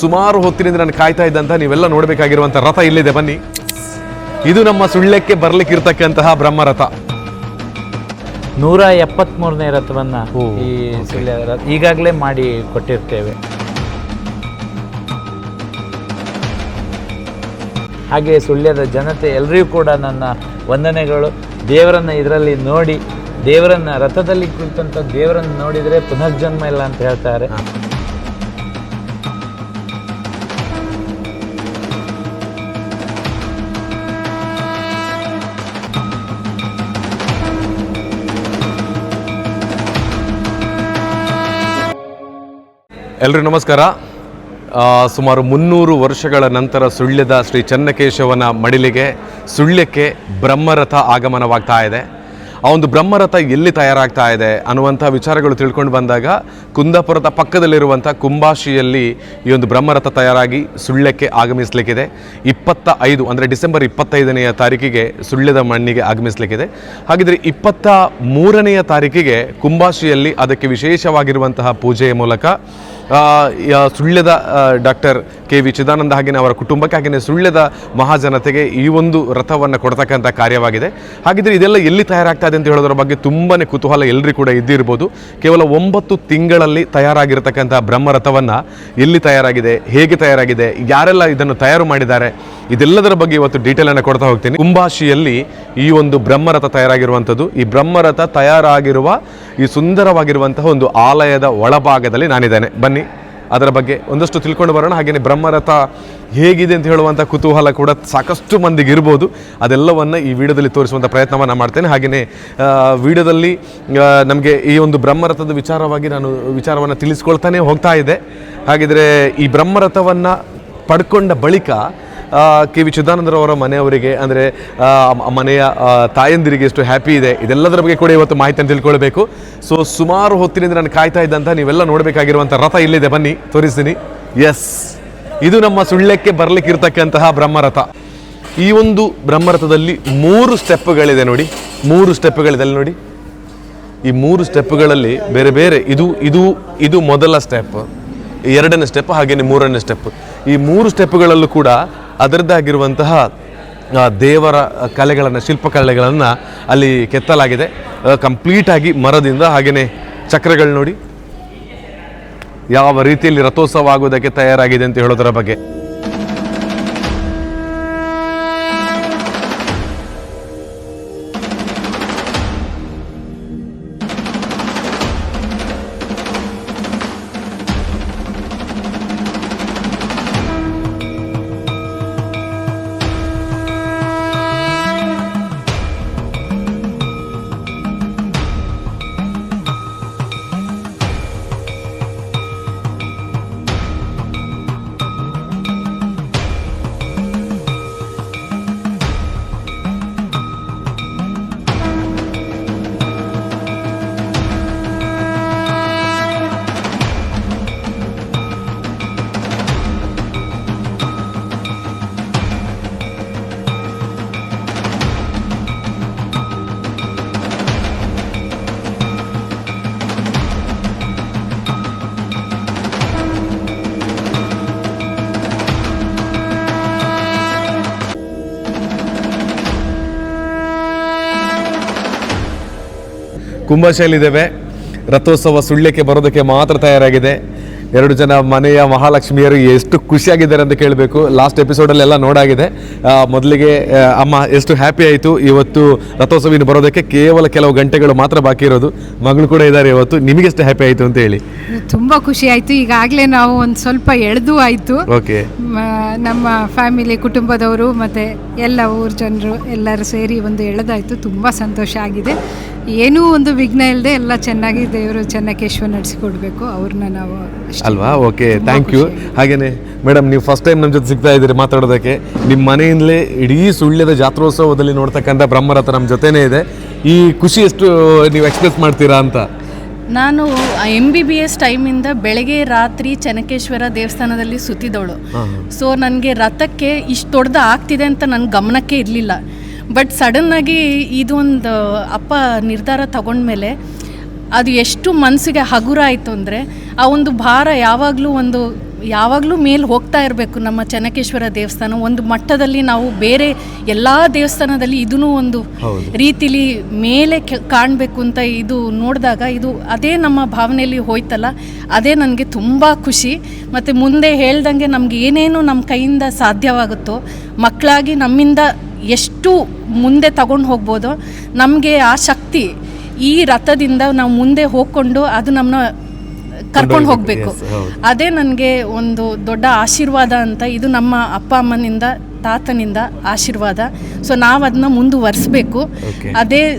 ಸುಮಾರು ಹೊತ್ತಿನಿಂದ ನಾನು ಕಾಯ್ತಾ ಇದ್ದಂತ ನೀವೆಲ್ಲ ನೋಡಬೇಕಾಗಿರುವಂತ ರಥ ಇಲ್ಲಿದೆ ಬನ್ನಿ. ಇದು ನಮ್ಮ ಸುಳ್ಯಕ್ಕೆ ಬರ್ಲಿಕ್ಕಿರ್ತಕ್ಕಂತಹ ಬ್ರಹ್ಮರಥ. ನೂರ ಎಪ್ಪತ್ಮೂರನೇ ರಥವನ್ನ ಈ ಸುಳ್ಯ ರಥ ಈಗಾಗಲೇ ಮಾಡಿ ಕೊಟ್ಟಿರ್ತೇವೆ. ಹಾಗೆ ಸುಳ್ಯದ ಜನತೆ ಎಲ್ಲರಿಗೂ ಕೂಡ ನನ್ನ ವಂದನೆಗಳು. ದೇವರನ್ನ ಇದರಲ್ಲಿ ನೋಡಿ ದೇವರನ್ನ ರಥದಲ್ಲಿ ಕುಳಿತಂಥ ದೇವರನ್ನ ನೋಡಿದರೆ ಪುನರ್ಜನ್ಮ ಇಲ್ಲ ಅಂತ ಹೇಳ್ತಾರೆ. ಎಲ್ರಿಗೂ ನಮಸ್ಕಾರ. ಸುಮಾರು ಮುನ್ನೂರು ವರ್ಷಗಳ ನಂತರ ಸುಳ್ಯದ ಶ್ರೀ ಚನ್ನಕೇಶವನ ಮಡಿಲಿಗೆ ಸುಳ್ಯಕ್ಕೆ ಬ್ರಹ್ಮರಥ ಆಗಮನವಾಗ್ತಾ ಇದೆ. ಆ ಒಂದು ಬ್ರಹ್ಮರಥ ಎಲ್ಲಿ ತಯಾರಾಗ್ತಾ ಇದೆ ಅನ್ನುವಂಥ ವಿಚಾರಗಳು ತಿಳ್ಕೊಂಡು ಬಂದಾಗ ಕುಂದಾಪುರದ ಪಕ್ಕದಲ್ಲಿರುವಂಥ ಕುಂಬಾಶಿಯಲ್ಲಿ ಈ ಒಂದು ಬ್ರಹ್ಮರಥ ತಯಾರಾಗಿ ಸುಳ್ಯಕ್ಕೆ ಆಗಮಿಸಲಿಕ್ಕಿದೆ. ಇಪ್ಪತ್ತ ಐದು ಅಂದರೆ ಡಿಸೆಂಬರ್ ಇಪ್ಪತ್ತೈದನೆಯ ತಾರೀಕಿಗೆ ಸುಳ್ಯದ ಮಣ್ಣಿಗೆ ಆಗಮಿಸಲಿಕ್ಕಿದೆ. ಹಾಗಿದ್ರೆ ಇಪ್ಪತ್ತ ಮೂರನೆಯ ತಾರೀಕಿಗೆ ಕುಂಬಾಶಿಯಲ್ಲಿ ಅದಕ್ಕೆ ವಿಶೇಷವಾಗಿರುವಂತಹ ಪೂಜೆಯ ಮೂಲಕ ಸುಳ್ಯದ ಡಾಕ್ಟರ್ ಕೆ ವಿ ಚಿದಾನಂದ ಹಾಗೆಯೇ ಅವರ ಕುಟುಂಬಕ್ಕೆ ಹಾಗೆಯೇ ಸುಳ್ಯದ ಮಹಾಜನತೆಗೆ ಈ ಒಂದು ರಥವನ್ನು ಕೊಡ್ತಕ್ಕಂಥ ಕಾರ್ಯವಾಗಿದೆ. ಹಾಗಿದ್ರೆ ಇದೆಲ್ಲ ಎಲ್ಲಿ ತಯಾರಾಗ್ತಾ ಇದೆ ಅಂತ ಹೇಳೋದ್ರ ಬಗ್ಗೆ ತುಂಬಾ ಕುತೂಹಲ ಎಲ್ಲರಿಗೂ ಕೂಡ ಇದ್ದಿರ್ಬೋದು. ಕೇವಲ ಒಂಬತ್ತು ತಿಂಗಳಲ್ಲಿ ತಯಾರಾಗಿರ್ತಕ್ಕಂಥ ಬ್ರಹ್ಮರಥವನ್ನು ಎಲ್ಲಿ ತಯಾರಾಗಿದೆ, ಹೇಗೆ ತಯಾರಾಗಿದೆ, ಯಾರೆಲ್ಲ ಇದನ್ನು ತಯಾರು ಮಾಡಿದ್ದಾರೆ, ಇದೆಲ್ಲದರ ಬಗ್ಗೆ ಇವತ್ತು ಡೀಟೇಲನ್ನು ಕೊಡ್ತಾ ಹೋಗ್ತೀನಿ. ಕುಂಭಾಷಿಯಲ್ಲಿ ಈ ಒಂದು ಬ್ರಹ್ಮರಥ ತಯಾರಾಗಿರುವಂಥದ್ದು. ಈ ಬ್ರಹ್ಮರಥ ತಯಾರಾಗಿರುವ, ಈ ಸುಂದರವಾಗಿರುವಂತಹ ಒಂದು ಆಲಯದ ಒಳಭಾಗದಲ್ಲಿ ನಾನಿದ್ದೇನೆ. ಬನ್ನಿ. ಅದರ ಬಗ್ಗೆ ಒಂದಷ್ಟು ತಿಳ್ಕೊಂಡು ಬರೋಣ. ಹಾಗೆಯೇ ಬ್ರಹ್ಮರಥ ಹೇಗಿದೆ ಅಂತ ಹೇಳುವಂಥ ಕುತೂಹಲ ಕೂಡ ಸಾಕಷ್ಟು ಮಂದಿಗೆ ಇರ್ಬೋದು. ಅದೆಲ್ಲವನ್ನು ಈ ವಿಡಿಯೋದಲ್ಲಿ ತೋರಿಸುವಂಥ ಪ್ರಯತ್ನವನ್ನು ಮಾಡ್ತೇನೆ. ಹಾಗೆಯೇ ವಿಡಿಯೋದಲ್ಲಿ ನಮಗೆ ಈ ಒಂದು ಬ್ರಹ್ಮರಥದ ವಿಚಾರವಾಗಿ ನಾನು ವಿಚಾರವನ್ನು ತಿಳಿಸ್ಕೊಳ್ತಾನೆ ಹೋಗ್ತಾ ಇದೆ. ಹಾಗಿದ್ರೆ ಈ ಬ್ರಹ್ಮರಥವನ್ನು ಪಡ್ಕೊಂಡ ಬಳಿಕ ಕೆ ವಿ ಚಿದಾನಂದರವರ ಮನೆಯವರಿಗೆ, ಅಂದರೆ ಮನೆಯ ತಾಯಂದಿರಿಗೆ ಎಷ್ಟು ಹ್ಯಾಪಿ ಇದೆ, ಇದೆಲ್ಲದರ ಬಗ್ಗೆ ಕೂಡ ಇವತ್ತು ಮಾಹಿತಿಯನ್ನು ತಿಳ್ಕೊಳ್ಬೇಕು. ಸೊ ಸುಮಾರು ಹೊತ್ತಿನಿಂದ ನಾನು ಕಾಯ್ತಾ ಇದ್ದಂಥ ನೀವೆಲ್ಲ ನೋಡಬೇಕಾಗಿರುವಂಥ ರಥ ಇಲ್ಲಿದೆ, ಬನ್ನಿ, ತೋರಿಸ್ತೀನಿ. ಎಸ್ ಇದು ನಮ್ಮ ಸುಳ್ಳಕ್ಕೆ ಬರಲಿಕ್ಕಿರ್ತಕ್ಕಂತಹ ಬ್ರಹ್ಮರಥ. ಈ ಒಂದು ಬ್ರಹ್ಮರಥದಲ್ಲಿ ಮೂರು ಸ್ಟೆಪ್ಗಳಿದೆ ನೋಡಿ, ಮೂರು ಸ್ಟೆಪ್ಗಳಿದೆ ಅಲ್ಲಿ ನೋಡಿ. ಈ ಮೂರು ಸ್ಟೆಪ್ಗಳಲ್ಲಿ ಬೇರೆ ಬೇರೆ, ಇದು ಇದು ಇದು ಮೊದಲ ಸ್ಟೆಪ್ ಎರಡನೇ ಸ್ಟೆಪ್ ಹಾಗೆಯೇ ಮೂರನೇ ಸ್ಟೆಪ್ ಈ ಮೂರು ಸ್ಟೆಪ್ಗಳಲ್ಲೂ ಕೂಡ ಅದರದ್ದಾಗಿರುವಂತಹ ದೇವರ ಕಲೆಗಳನ್ನು, ಶಿಲ್ಪಕಲೆಗಳನ್ನು ಅಲ್ಲಿ ಕೆತ್ತಲಾಗಿದೆ. ಕಂಪ್ಲೀಟಾಗಿ ಮರದಿಂದ ಹಾಗೆಯೇ ಚಕ್ರಗಳು ನೋಡಿ. ಯಾವ ರೀತಿಯಲ್ಲಿ ರಥೋತ್ಸವ ಆಗೋದಕ್ಕೆ ತಯಾರಾಗಿದೆ ಅಂತ ಹೇಳೋದರ ಬಗ್ಗೆ. ಕುಂಭಶೈಲಿದ್ದೇವೆ ರಥೋತ್ಸವ ಸುಳ್ಯಕ್ಕೆ ಬರೋದಕ್ಕೆ ಮಾತ್ರ ತಯಾರಾಗಿದೆ. ಎರಡು ಜನ ಮನೆಯ ಮಹಾಲಕ್ಷ್ಮಿಯರು ಎಷ್ಟು ಖುಷಿಯಾಗಿದ್ದಾರೆ ಅಂತ ಕೇಳಬೇಕು. ಲಾಸ್ಟ್ ಎಪಿಸೋಡಲ್ಲೆಲ್ಲ ನೋಡಾಗಿದೆ. ಮೊದಲಿಗೆ ಅಮ್ಮ ಎಷ್ಟು ಹ್ಯಾಪಿ ಆಯಿತು. ಇವತ್ತು ರಥೋತ್ಸವ ಇನ್ನು ಬರೋದಕ್ಕೆ ಕೇವಲ ಕೆಲವು ಗಂಟೆಗಳು ಮಾತ್ರ ಬಾಕಿ ಇರೋದು. ಮಗಳು ಕೂಡ ಇದ್ದಾರೆ ಇವತ್ತು. ನಿಮಗೆ ಎಷ್ಟು ಹ್ಯಾಪಿ ಆಯಿತು ಅಂತ ಹೇಳಿ. ತುಂಬ ಖುಷಿ ಆಯಿತು. ಈಗಾಗಲೇ ನಾವು ಒಂದು ಸ್ವಲ್ಪ ಎಳೆದು ಆಯಿತು. ಓಕೆ. ನಮ್ಮ ಫ್ಯಾಮಿಲಿ ಕುಟುಂಬದವರು ಮತ್ತು ಎಲ್ಲ ಊರ ಜನರು ಎಲ್ಲರೂ ಸೇರಿ ಒಂದು ಎಳೆದಾಯಿತು. ತುಂಬ ಸಂತೋಷ ಆಗಿದೆ. ಏನೂ ಒಂದು ವಿಘ್ನ ಇಲ್ಲದೆ ಎಲ್ಲ ಚೆನ್ನಾಗಿ ದೇವರು ಚೆನ್ನಕೇಶ್ವರ ನಡೆಸಿಕೊಡ್ಬೇಕು ಅವ್ರನ್ನ ನಾವು ಅಷ್ಟೇ. ಅಲ್ವಾ? Okay thank you. ಹಾಗೇನೆ ಮೇಡಮ್ ನೀವು ಫಸ್ಟ್ ಟೈಮ್ ನಮ್ಮ ಜೊತೆ ಸಿಗ್ತಾ ಇದ್ದೀರಿ ಮಾತಾಡೋದಕ್ಕೆ. ನಿಮ್ಮ ಮನೆಯಿಂದಲೇ ಇಡೀ ಸುಳ್ಳ್ಯದ ಜಾತ್ರೋತ್ಸವದಲ್ಲಿ ನೋಡ್ತಕ್ಕಂಥ ಬ್ರಹ್ಮರಥ ನಮ್ಮ ಜೊತೆನೇ ಇದೆ. ಈ ಖುಷಿ ಎಷ್ಟು ನೀವು ಎಕ್ಸ್ಪ್ರೆಸ್ ಮಾಡ್ತೀರಾ ಅಂತ? ನಾನು ಎಂ ಬಿ ಬಿ ಎಸ್ ಟೈಮಿಂದ ಬೆಳಗ್ಗೆ ರಾತ್ರಿ ಚೆನ್ನಕೇಶ್ವರ ದೇವಸ್ಥಾನದಲ್ಲಿ ಸುತ್ತಿದವಳು. ಸೊ ನನಗೆ ರಥಕ್ಕೆ ಇಷ್ಟು ದೊಡ್ಡದು ಆಗ್ತಿದೆ ಅಂತ ನನ್ನ ಗಮನಕ್ಕೆ ಇರಲಿಲ್ಲ. ಬಟ್ ಸಡನ್ನಾಗಿ ಇದು ಒಂದು ಅಪ್ಪ ನಿರ್ಧಾರ ತಗೊಂಡ್ಮೇಲೆ ಅದು ಎಷ್ಟು ಮನಸ್ಸಿಗೆ ಹಗುರ ಆಯಿತು ಅಂದರೆ ಆ ಒಂದು ಭಾರ ಯಾವಾಗಲೂ ಒಂದು ಯಾವಾಗಲೂ ಮೇಲೆ ಹೋಗ್ತಾ ಇರಬೇಕು ನಮ್ಮ ಚೆನ್ನಕೇಶ್ವರ ದೇವಸ್ಥಾನ. ಒಂದು ಮಟ್ಟದಲ್ಲಿ ನಾವು ಬೇರೆ ಎಲ್ಲ ದೇವಸ್ಥಾನದಲ್ಲಿ ಇದೂ ಒಂದು ರೀತಿಲಿ ಮೇಲೆ ಕಾಣಬೇಕು ಅಂತ ಇದು ನೋಡಿದಾಗ ಇದು ಅದೇ ನಮ್ಮ ಭಾವನೆಯಲ್ಲಿ ಹೋಯ್ತಲ್ಲ ಅದೇ ನನಗೆ ತುಂಬ ಖುಷಿ. ಮತ್ತು ಮುಂದೆ ಹೇಳ್ದಂಗೆ ನಮ್ಗೆ ಏನೇನು ನಮ್ಮ ಕೈಯಿಂದ ಸಾಧ್ಯವಾಗುತ್ತೋ ಮಕ್ಕಳಾಗಿ ನಮ್ಮಿಂದ ಎಷ್ಟು ಮುಂದೆ ತಗೊಂಡು ಹೋಗ್ಬೋದು ನಮಗೆ ಆ ಶಕ್ತಿ ಈ ರಥದಿಂದ ನಾವು ಮುಂದೆ ಹೋಗ್ಕೊಂಡು ಅದು ನಮ್ಮನ್ನ ಕರ್ಕೊಂಡು ಹೋಗಬೇಕು. ಅದೇ ನನಗೆ ಒಂದು ದೊಡ್ಡ ಆಶೀರ್ವಾದ ಅಂತ ಇದು ನಮ್ಮ ಅಪ್ಪ ಅಮ್ಮನಿಂದ ತಾತನಿಂದ ಆಶೀರ್ವಾದ. ಸೊ ನಾವು ಅದನ್ನ ಮುಂದುವರೆಸ್ಬೇಕು. ಅದೇ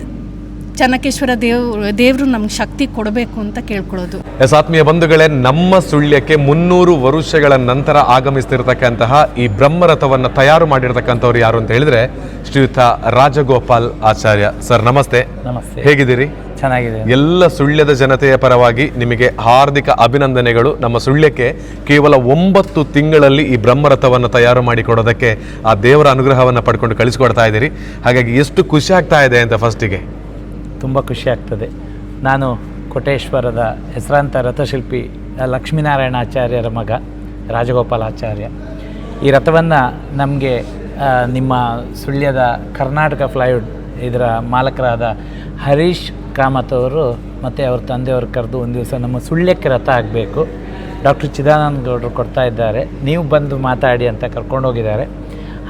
ಚೆನ್ನಕೇಶ್ವರ ದೇವ್ ದೇವರು ನಮ್ಗೆ ಶಕ್ತಿ ಕೊಡಬೇಕು ಅಂತ ಕೇಳ್ಕೊಳ್ಳೋದು. ಎಸ್ ಆತ್ಮೀಯ ಬಂಧುಗಳೇ ನಮ್ಮ ಸುಳ್ಯಕ್ಕೆ ಮುನ್ನೂರು ವರುಷಗಳ ನಂತರ ಆಗಮಿಸ್ತಿರ್ತಕ್ಕಂತಹ ಈ ಬ್ರಹ್ಮರಥವನ್ನು ತಯಾರು ಮಾಡಿರ್ತಕ್ಕಂಥವ್ರು ಯಾರು ಅಂತ ಹೇಳಿದ್ರೆ ಶ್ರೀಯುತ ರಾಜಗೋಪಾಲ್ ಆಚಾರ್ಯ. ಸರ್ ನಮಸ್ತೆ. ನಮಸ್ತೆ. ಹೇಗಿದ್ದೀರಿ? ಚೆನ್ನಾಗಿದೆ ಎಲ್ಲ ಸುಳ್ಯದ ಜನತೆಯ ಪರವಾಗಿ ನಿಮಗೆ ಹಾರ್ದಿಕ ಅಭಿನಂದನೆಗಳು. ನಮ್ಮ ಸುಳ್ಯಕ್ಕೆ ಕೇವಲ ಒಂಬತ್ತು ತಿಂಗಳಲ್ಲಿ ಈ ಬ್ರಹ್ಮರಥವನ್ನು ತಯಾರು ಮಾಡಿಕೊಡೋದಕ್ಕೆ ಆ ದೇವರ ಅನುಗ್ರಹವನ್ನು ಪಡ್ಕೊಂಡು ಕಳಿಸ್ಕೊಡ್ತಾ ಇದ್ದೀರಿ. ಹಾಗಾಗಿ ಎಷ್ಟು ಖುಷಿ ಆಗ್ತಾ ಇದೆ ಅಂತ ಫಸ್ಟಿಗೆ ತುಂಬ ಖುಷಿ ಆಗ್ತದೆ. ನಾನು ಕೋಟೇಶ್ವರದ ಹೆಸರಾಂತ ರಥಶಿಲ್ಪಿ ಲಕ್ಷ್ಮೀನಾರಾಯಣ ಆಚಾರ್ಯರ ಮಗ, ರಾಜಗೋಪಾಲಾಚಾರ್ಯ. ಈ ರಥವನ್ನು ನಮಗೆ ನಿಮ್ಮ ಸುಳ್ಯದ ಕರ್ನಾಟಕ ಫ್ಲೈವುಡ್ ಇದರ ಮಾಲಕರಾದ ಹರೀಶ್ ಕಾಮತ್ ಅವರು ಮತ್ತು ಅವ್ರ ತಂದೆಯವರು ಕರೆದು ಒಂದು ದಿವಸ ನಮ್ಮ ಸುಳ್ಯಕ್ಕೆ ರಥ ಆಗಬೇಕು ಡಾಕ್ಟರ್ ಚಿದಾನಂದ ಗೌಡರು ಕೊಡ್ತಾ ಇದ್ದಾರೆ. ನೀವು ಬಂದು ಮಾತಾಡಿ ಅಂತ ಕರ್ಕೊಂಡೋಗಿದ್ದಾರೆ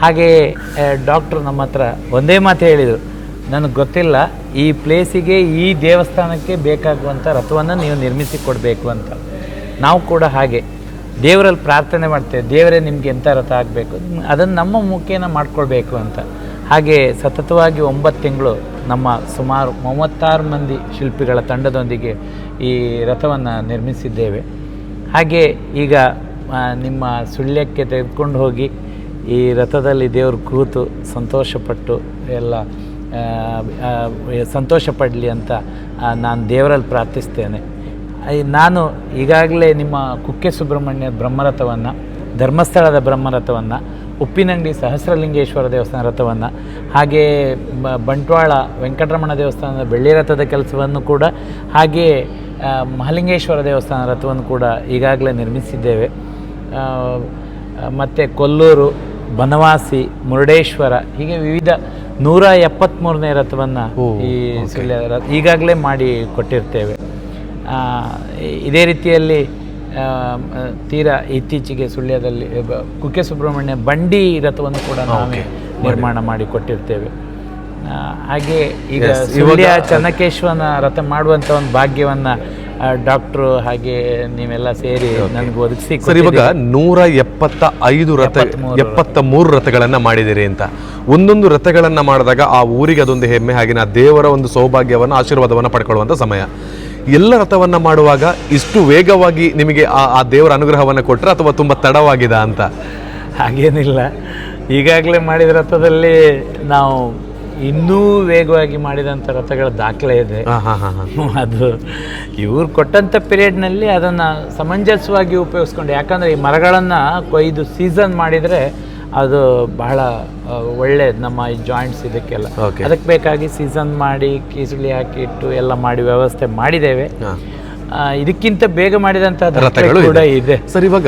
ಹಾಗೆಯೇ ಡಾಕ್ಟ್ರು ನಮ್ಮ ಹತ್ರ ಒಂದೇ ಮಾತು ಹೇಳಿದರು. ನನಗೆ ಗೊತ್ತಿಲ್ಲ, ಈ ಪ್ಲೇಸಿಗೆ ಈ ದೇವಸ್ಥಾನಕ್ಕೆ ಬೇಕಾಗುವಂಥ ರಥವನ್ನು ನೀವು ನಿರ್ಮಿಸಿ ಕೊಡಬೇಕು ಅಂತ. ನಾವು ಕೂಡ ಹಾಗೆ. ದೇವರಲ್ಲಿ ಪ್ರಾರ್ಥನೆ ಮಾಡ್ತೇವೆ, ದೇವರೇ ನಿಮಗೆ ಎಂಥ ರಥ ಆಗಬೇಕು? ಅದನ್ನು ನಮ್ಮ ಮುಖೇನ ಮಾಡಿಕೊಳ್ಬೇಕು ಅಂತ. ಹಾಗೆ ಸತತವಾಗಿ ಒಂಬತ್ತು ತಿಂಗಳು ನಮ್ಮ ಸುಮಾರು ಮೂವತ್ತಾರು ಮಂದಿ ಶಿಲ್ಪಿಗಳ ತಂಡದೊಂದಿಗೆ ಈ ರಥವನ್ನು ನಿರ್ಮಿಸಿದ್ದೇವೆ. ಹಾಗೆ ಈಗ ನಿಮ್ಮ ಸುಳ್ಯಕ್ಕೆ ತೆಗೆದುಕೊಂಡು ಹೋಗಿ ಈ ರಥದಲ್ಲಿ ದೇವರು ಕೂತು ಸಂತೋಷಪಟ್ಟು ಎಲ್ಲ ಸಂತೋಷ ಪಡಲಿ ಅಂತ ನಾನು ದೇವರಲ್ಲಿ ಪ್ರಾರ್ಥಿಸ್ತೇನೆ. ನಾನು ಈಗಾಗಲೇ ನಿಮ್ಮ ಕುಕ್ಕೆ ಸುಬ್ರಹ್ಮಣ್ಯ ಬ್ರಹ್ಮರಥವನ್ನು ಧರ್ಮಸ್ಥಳದ ಬ್ರಹ್ಮರಥವನ್ನು ಉಪ್ಪಿನಂಗಡಿ ಸಹಸ್ರಲಿಂಗೇಶ್ವರ ದೇವಸ್ಥಾನ ರಥವನ್ನು ಹಾಗೆ ಬಂಟ್ವಾಳ ವೆಂಕಟರಮಣ ದೇವಸ್ಥಾನದ ಬೆಳ್ಳಿ ರಥದ ಕೆಲಸವನ್ನು ಕೂಡ ಹಾಗೆ ಆ, ಮಹಾಲಿಂಗೇಶ್ವರ ದೇವಸ್ಥಾನ ರಥವನ್ನು ಕೂಡ ಈಗಾಗಲೇ ನಿರ್ಮಿಸಿದ್ದೇವೆ. ಮತ್ತು ಕೊಲ್ಲೂರು ಬನವಾಸಿ ಮುರುಡೇಶ್ವರ ಹೀಗೆ ವಿವಿಧ ನೂರ ಎಪ್ಪತ್ತ್ಮೂರನೇ ರಥವನ್ನು ಈ ಸುಳ್ಯ ರಥ ಈಗಾಗಲೇ ಮಾಡಿ ಕೊಟ್ಟಿರ್ತೇವೆ. ಆ, ಇದೇ ರೀತಿಯಲ್ಲಿ ತೀರಾ ಇತ್ತೀಚೆಗೆ ಸುಳ್ಯದಲ್ಲಿ ಕುಕ್ಕೆ ಸುಬ್ರಹ್ಮಣ್ಯ ಬಂಡಿ ರಥವನ್ನು ಕೂಡ ನಾವೇ ನಿರ್ಮಾಣ ಮಾಡಿ ಕೊಟ್ಟಿರ್ತೇವೆ. ಹಾಗೆ ಈಗ ಸುಳ್ಯ ಚನ್ನಕೇಶ್ವನ ರಥ ಮಾಡುವಂಥ ಒಂದು ಭಾಗ್ಯವನ್ನು ಡಾಕ್ಟ್ರು ಹಾಗೆ ನೀವೆಲ್ಲ ಸೇರಿ ನನಗೆ ಒದಗಿಸಿ ಸರ್ ಇವಾಗ ನೂರ ಎಪ್ಪತ್ತ ಐದು ರಥ ಎಪ್ಪತ್ತ ಮೂರು ರಥಗಳನ್ನು ಮಾಡಿದಿರಿ ಅಂತ. ಒಂದೊಂದು ರಥಗಳನ್ನು ಮಾಡಿದಾಗ ಆ ಊರಿಗೆ ಅದೊಂದು ಹೆಮ್ಮೆ. ಹಾಗೆ ಆ ದೇವರ ಒಂದು ಸೌಭಾಗ್ಯವನ್ನು ಆಶೀರ್ವಾದವನ್ನು ಪಡ್ಕೊಳ್ಳುವಂಥ ಸಮಯ. ಎಲ್ಲ ರಥವನ್ನ ಮಾಡುವಾಗ ಇಷ್ಟು ವೇಗವಾಗಿ ನಿಮಗೆ ಆ ಆ ದೇವರ ಅನುಗ್ರಹವನ್ನು ಕೊಟ್ಟರೆ ಅಥವಾ ತುಂಬ ತಡವಾಗಿದೆ ಅಂತ? ಹಾಗೇನಿಲ್ಲ. ಈಗಾಗಲೇ ಮಾಡಿದ ರಥದಲ್ಲಿ ನಾವು ಇನ್ನೂ ವೇಗವಾಗಿ ಮಾಡಿದಂಥ ರಥಗಳ ದಾಖಲೆ ಇದೆ. ಹಾ ಹಾ ಹಾ ಹಾ. ಅದು ಇವ್ರು ಕೊಟ್ಟಂಥ ಪೀರಿಯಡ್ನಲ್ಲಿ ಅದನ್ನು ಸಮಂಜಸವಾಗಿ ಉಪಯೋಗಿಸ್ಕೊಂಡು ಯಾಕಂದರೆ ಈ ಮರಗಳನ್ನು ಕೊಯ್ದು ಸೀಸನ್ ಮಾಡಿದರೆ ಅದು ಬಹಳ ಒಳ್ಳೆಯದು ನಮ್ಮ ಈ ಜಾಯಿಂಟ್ಸ್ ಇದಕ್ಕೆಲ್ಲ. ಅದಕ್ಕೆ ಬೇಕಾಗಿ ಸೀಸನ್ ಮಾಡಿ ಕೀಸುಳಿ ಹಾಕಿ ಇಟ್ಟು ಎಲ್ಲ ಮಾಡಿ ವ್ಯವಸ್ಥೆ ಮಾಡಿದ್ದೇವೆ ಇದಕ್ಕಿಂತ ಬೇಗ ಮಾಡಿದಂಥ ರಥಗಳು ಕೂಡ. ಇದೆ ಸರ್ ಇವಾಗ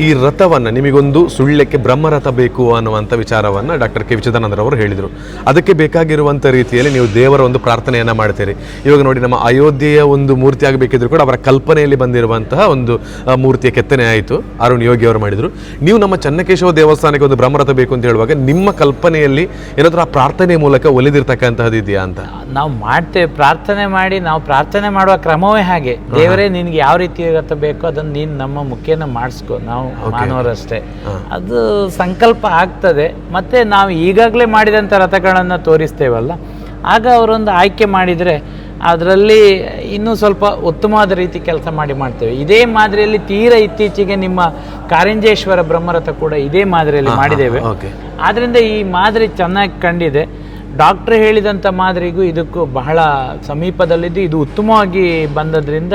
ಈ ರಥವನ್ನು ನಿಮಗೊಂದು ಸುಳ್ಯಕ್ಕೆ ಬ್ರಹ್ಮರಥ ಬೇಕು ಅನ್ನುವಂಥ ವಿಚಾರವನ್ನು ಡಾಕ್ಟರ್ ಕೆ. ಅವರು ಹೇಳಿದರು. ಅದಕ್ಕೆ ಬೇಕಾಗಿರುವಂಥ ರೀತಿಯಲ್ಲಿ ನೀವು ದೇವರ ಒಂದು ಪ್ರಾರ್ಥನೆಯನ್ನು ಮಾಡ್ತೀರಿ. ಇವಾಗ ನೋಡಿ ನಮ್ಮ ಅಯೋಧ್ಯೆಯ ಒಂದು ಮೂರ್ತಿ ಆಗಬೇಕಿದ್ರು ಕೂಡ ಅವರ ಕಲ್ಪನೆಯಲ್ಲಿ ಬಂದಿರುವಂತಹ ಒಂದು ಮೂರ್ತಿಯ ಕೆತ್ತನೆ ಆಯಿತು. ಅರುಣ್ ಯೋಗಿ ಅವರು ಮಾಡಿದರು. ನೀವು ನಮ್ಮ ಚನ್ನಕೇಶವ ದೇವಸ್ಥಾನಕ್ಕೆ ಒಂದು ಬ್ರಹ್ಮರಥ ಬೇಕು ಅಂತ ಹೇಳುವಾಗ ನಿಮ್ಮ ಕಲ್ಪನೆಯಲ್ಲಿ ಏನಾದರೂ ಆ ಪ್ರಾರ್ಥನೆ ಮೂಲಕ ಒಲಿದಿರ್ತಕ್ಕಂತಹದ್ದು ಇದೆಯಾ ಅಂತ? ನಾವು ಮಾಡ್ತೇವೆ. ಪ್ರಾರ್ಥನೆ ಮಾಡಿ, ನಾವು ಪ್ರಾರ್ಥನೆ ಮಾಡುವ ಕ್ರಮವೇ ಹಾಗೆ. ದೇವರೇ, ನಿನಗೆ ಯಾವ ರೀತಿ ಬೇಕೋ ಅದನ್ನು ನೀನು ನಮ್ಮ ಮುಖ್ಯನ ಮಾಡಿಸ್ಕೊ. ನಾವು ಮಾನವರಷ್ಟೇ. ಅದು ಸಂಕಲ್ಪ ಆಗ್ತದೆ. ಮತ್ತೆ ನಾವು ಈಗಾಗಲೇ ಮಾಡಿದಂಥ ರಥಗಳನ್ನು ತೋರಿಸ್ತೇವಲ್ಲ ಆಗ ಅವರೊಂದು ಆಯ್ಕೆ ಮಾಡಿದರೆ ಅದರಲ್ಲಿ ಇನ್ನೂ ಸ್ವಲ್ಪ ಉತ್ತಮವಾದ ರೀತಿ ಕೆಲಸ ಮಾಡಿ ಮಾಡ್ತೇವೆ. ಇದೇ ಮಾದರಿಯಲ್ಲಿ ತೀರ ಇತ್ತೀಚೆಗೆ ನಿಮ್ಮ ಕಾರಂಜೇಶ್ವರ ಬ್ರಹ್ಮರಥ ಕೂಡ ಇದೇ ಮಾದರಿಯಲ್ಲಿ ಮಾಡಿದ್ದೇವೆ. ಆದ್ರಿಂದ ಆದ್ದರಿಂದ ಈ ಮಾದರಿ ಚೆನ್ನಾಗಿ ಕಂಡಿದೆ. ಡಾಕ್ಟ್ರ್ ಹೇಳಿದಂಥ ಮಾದರಿಗೂ ಇದಕ್ಕೂ ಬಹಳ ಸಮೀಪದಲ್ಲಿದ್ದು, ಇದು ಉತ್ತಮವಾಗಿ ಬಂದದ್ರಿಂದ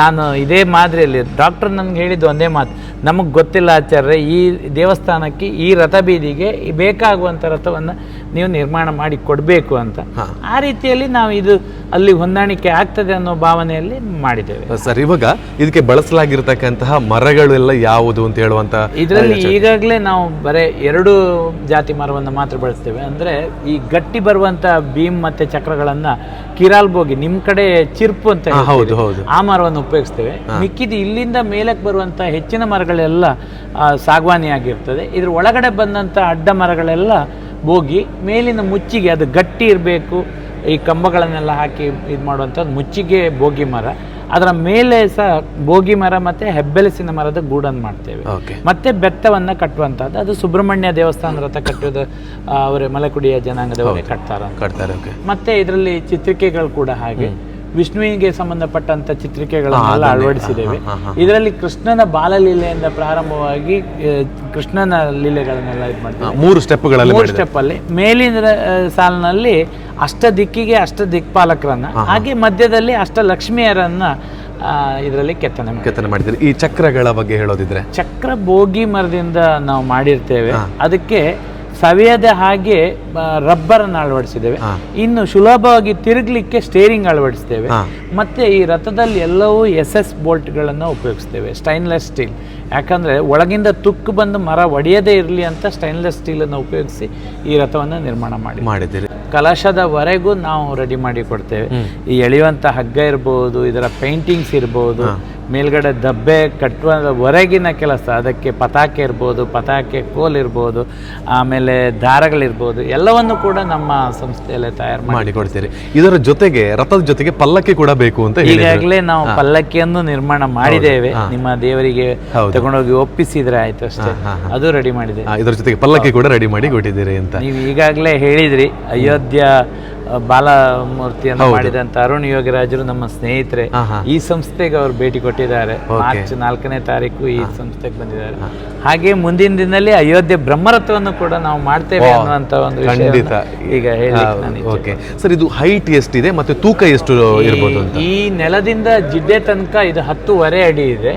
ನಾನು ಇದೇ ಮಾದರಿಯಲ್ಲಿ, ಡಾಕ್ಟ್ರ್ ನನಗೆ ಹೇಳಿದ್ದು ಒಂದೇ ಮಾತು, ನಮಗೆ ಗೊತ್ತಿಲ್ಲ ಆಚಾರ್ಯ ಈ ದೇವಸ್ಥಾನಕ್ಕೆ ಈ ರಥ ಬೀದಿಗೆ ಬೇಕಾಗುವಂಥ ರಥವನ್ನು ನೀವು ನಿರ್ಮಾಣ ಮಾಡಿ ಕೊಡಬೇಕು ಅಂತ. ಆ ರೀತಿಯಲ್ಲಿ ನಾವು ಇದು ಅಲ್ಲಿ ಹೊಂದಾಣಿಕೆ ಆಗ್ತದೆ ಅನ್ನೋ ಭಾವನೆಯಲ್ಲಿ ಮಾಡಿದ್ದೇವೆ. ಸರ್ ಇವಾಗ ಇದಕ್ಕೆ ಬಳಸಲಾಗಿರ್ತಕ್ಕಂತಹ ಮರಗಳೆಲ್ಲ ಯಾವುದು ಅಂತ ಹೇಳುವಂತ ಇದರಲ್ಲಿ ಈಗಾಗಲೇ ನಾವು ಬರೇ ಎರಡು ಜಾತಿ ಮರವನ್ನು ಮಾತ್ರ ಬಳಸ್ತೇವೆ. ಅಂದ್ರೆ ಈ ಗಟ್ಟಿ ಬರುವಂತಹ ಭೀಮ್ ಮತ್ತೆ ಚಕ್ರಗಳನ್ನ ಕಿರಾಲ್ ಬೋಗಿ ನಿಮ್ ಕಡೆ ಚಿರ್ಪು ಅಂತ. ಹೌದು, ಹೌದು. ಆ ಮರವನ್ನು ಉಪಯೋಗಿಸ್ತೇವೆ. ಮಿಕ್ಕಿದ ಇಲ್ಲಿಂದ ಮೇಲಕ್ಕೆ ಬರುವಂತಹ ಹೆಚ್ಚಿನ ಮರಗಳೆಲ್ಲ ಆ, ಸಾಗವಾನಿ ಆಗಿರ್ತದೆ ಇದ್ರ ಒಳಗಡೆ ಬಂದಂತ ಅಡ್ಡ ಮರಗಳೆಲ್ಲ ಬೋಗಿ ಮೇಲಿನ ಮುಚ್ಚಿಗೆ ಅದು ಗಟ್ಟಿ ಇರಬೇಕು. ಈ ಕಂಬಗಳನ್ನೆಲ್ಲ ಹಾಕಿ ಇದು ಮಾಡುವಂಥದ್ದು ಮುಚ್ಚಿಗೆ ಬೋಗಿ ಮರ. ಅದರ ಮೇಲೆ ಸಹ ಬೋಗಿ ಮರ ಮತ್ತೆ ಹೆಬ್ಬೆಲಸಿನ ಮರದ ಗೂಡನ್ನು ಮಾಡ್ತೇವೆ. ಮತ್ತೆ ಬೆತ್ತವನ್ನ ಕಟ್ಟುವಂಥದ್ದು. ಅದು ಸುಬ್ರಹ್ಮಣ್ಯ ದೇವಸ್ಥಾನದ ರಥ ಕಟ್ಟೋದು ಅವರೇ ಮಲೆಕುಡಿಯ ಜನಾಂಗದವರೇ ಕಟ್ತಾರ ಕಟ್ತಾರೆ ಮತ್ತೆ ಇದರಲ್ಲಿ ಚಿತ್ರಿಕೆಗಳು ಕೂಡ ಹಾಗೆ. ವಿಷ್ಣುವಿಗೆ ಸಂಬಂಧಪಟ್ಟಂತ ಚಿತ್ರಿಕೆಗಳನ್ನೆಲ್ಲ ಅಳವಡಿಸಿದ್ದೇವೆ. ಇದರಲ್ಲಿ ಕೃಷ್ಣನ ಬಾಲಲೀಲೆಯಿಂದ ಪ್ರಾರಂಭವಾಗಿ ಕೃಷ್ಣನ ಲೀಲೆಗಳನ್ನೆಲ್ಲ ಇದು ಮಾಡ್ತೀವಿ. ಮೂರು ಸ್ಟೆಪ್ಗಳಲ್ಲಿ ಮೂರು ಸ್ಟೆಪ್ ಅಲ್ಲಿ ಮೇಲಿನ ಸಾಲಿನಲ್ಲಿ ಅಷ್ಟ ದಿಕ್ಕಿಗೆ ಅಷ್ಟ ದಿಕ್ಪಾಲಕರನ್ನ ಹಾಗೆ ಮಧ್ಯದಲ್ಲಿ ಅಷ್ಟ ಲಕ್ಷ್ಮಿಯರನ್ನ ಇದರಲ್ಲಿ ಕೆತ್ತನೆ ಕೆತ್ತನೆ ಮಾಡಿದ್ದೀರಿ ಈ ಚಕ್ರಗಳ ಬಗ್ಗೆ ಹೇಳೋದಿದ್ರೆ? ಚಕ್ರ ಭೋಗಿ ಮರದಿಂದ ನಾವು ಮಾಡಿರ್ತೇವೆ. ಅದಕ್ಕೆ ಸವಿಯದ ಹಾಗೆ ರಬ್ಬರನ್ನು ಅಳವಡಿಸಿದ್ದೇವೆ. ಇನ್ನು ಸುಲಭವಾಗಿ ತಿರುಗಲಿಕ್ಕೆ ಸ್ಟೇರಿಂಗ್ ಅಳವಡಿಸ್ತೇವೆ ಮತ್ತೆ ಈ ರಥದಲ್ಲಿ ಎಲ್ಲವೂ ಎಸ್ ಎಸ್ ಬೋಲ್ಟ್ಗಳನ್ನು ಉಪಯೋಗಿಸ್ತೇವೆ ಸ್ಟೈನ್ಲೆಸ್ ಸ್ಟೀಲ್ ಯಾಕಂದ್ರೆ ಒಳಗಿಂದ ತುಕ್ಕು ಬಂದು ಮರ ಒಡೆಯದೇ ಇರಲಿ ಅಂತ ಸ್ಟೈನ್ಲೆಸ್ ಸ್ಟೀಲನ್ನು ಉಪಯೋಗಿಸಿ ಈ ರಥವನ್ನು ನಿರ್ಮಾಣ ಮಾಡಿ. ಮಾಡಿದ್ದೀರಿ. ಕಲಶದವರೆಗೂ ನಾವು ರೆಡಿ ಮಾಡಿ ಕೊಡ್ತೇವೆ. ಈ ಎಳೆಯುವಂತ ಹಗ್ಗ ಇರ್ಬೋದು ಇದರ ಪೇಂಟಿಂಗ್ಸ್ ಇರ್ಬೋದು ಮೇಲ್ಗಡೆ ದಬ್ಬೆ ಕಟ್ಟುವ ಹೊರಗಿನ ಕೆಲಸ. ಅದಕ್ಕೆ ಪತಾಕೆ ಇರ್ಬೋದು ಪತಾಕೆ ಕೋಲ್ ಇರ್ಬೋದು ಆಮೇಲೆ ದಾರಗಳಿರ್ಬೋದು ಎಲ್ಲವನ್ನು ಕೂಡ ನಮ್ಮ ಸಂಸ್ಥೆಯಲ್ಲೇ ತಯಾರು ಮಾಡಿ ಕೊಡ್ತೀರಿ ಇದರ ಜೊತೆಗೆ ರಥದ ಜೊತೆಗೆ ಪಲ್ಲಕ್ಕಿ ಕೂಡ ಬೇಕು ಅಂತ ಈಗಾಗಲೇ ನಾವು ಪಲ್ಲಕ್ಕಿಯನ್ನು ನಿರ್ಮಾಣ ಮಾಡಿದ್ದೇವೆ. ನಿಮ್ಮ ದೇವರಿಗೆ ತಗೊಂಡೋಗಿ ಒಪ್ಪಿಸಿದ್ರೆ ಆಯ್ತು ಅಷ್ಟೇ. ಅದು ರೆಡಿ ಮಾಡಿದೆ. ಇದರ ಜೊತೆಗೆ ಪಲ್ಲಕ್ಕಿ ಕೂಡ ರೆಡಿ ಮಾಡಿ ಕೊಟ್ಟಿದ್ದೀರಿ ಅಂತ. ನೀವು ಈಗಾಗಲೇ ಹೇಳಿದ್ರಿ ಅಯೋಧ್ಯ ಬಾಲ ಬಾಲಮೂರ್ತಿಯನ್ನು ಮಾಡಿದಂತ ಅರುಣ್ ಯೋಗಿರಾಜರು ನಮ್ಮ ಸ್ನೇಹಿತರೆ. ಈ ಸಂಸ್ಥೆಗೆ ಅವರು ಭೇಟಿ ಕೊಟ್ಟಿದ್ದಾರೆ. ಮಾರ್ಚ್ ನಾಲ್ಕನೇ ತಾರೀಕು ಈ ಸಂಸ್ಥೆಗೆ ಬಂದಿದ್ದಾರೆ. ಹಾಗೆ ಮುಂದಿನ ದಿನದಲ್ಲಿ ಅಯೋಧ್ಯೆ ಬ್ರಹ್ಮರಥವನ್ನು ಕೂಡ ನಾವು ಮಾಡ್ತೇವೆ ಅನ್ನುವಂತ ಒಂದು ಖಂಡಿತ. ಈಗ ನಾನು ಓಕೆ ಸರ್ ಇದು ಹೈಟ್ ಎಷ್ಟಿದೆ ಮತ್ತೆ ತೂಕ ಎಷ್ಟು ಇರ್ಬೋದು ಈ ನೆಲದಿಂದ ಜಿಡ್ಡೆ ತನಕ ಇದು ಹತ್ತುವರೆ ಅಡಿ ಇದೆ.